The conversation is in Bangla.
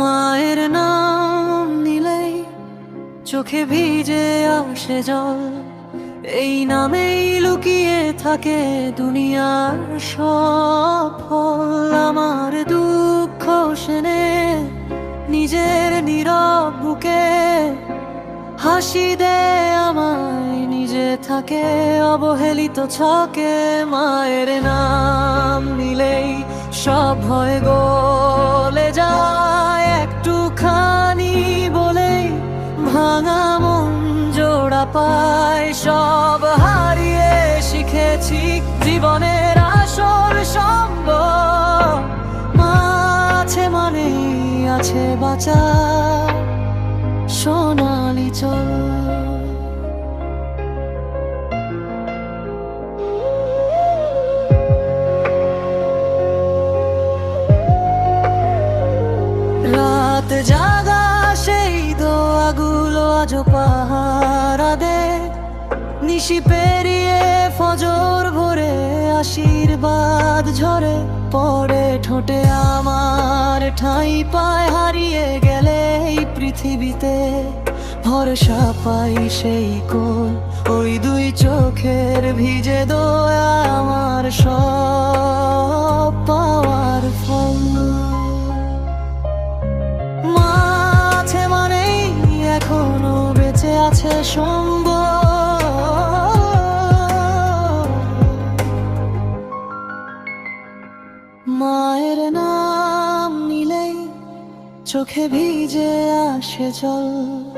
মায়ের নাম নিলেই চোখে ভিজে আসে জল। এই নামেই লুকিয়ে থাকে দুনিয়ার সফল আমার দুঃখ সেনে নিজের নীরব বুকে হাসি দে আমায়। নিজে থাকে অবহেলিত ছকে মায়ের নাম নিলেই সব হয় গলে যায়। জোড়া পায় সব হারিয়ে শিখেছি জীবনের আসল সম্ভব মাছে মানেই আছে বাঁচা, সোনালি চল। জাগা সেই দোয়াগুলো আজ পাহারা নিশি পেরিয়ে ফজর ভরে আশীর্বাদ ঝরে, পরে ঠোঁটে আমার ঠাঁই পায়, হারিয়ে গেলে এই পৃথিবীতে ভরসা পাই সেই কোল ওই দুই চোখের ভিজে দোয়া আমার সব পাওয়ার ফল। মাছে মানেই এখনও বেঁচে আছে সম্ভব চোখে ভিজে আসে জল।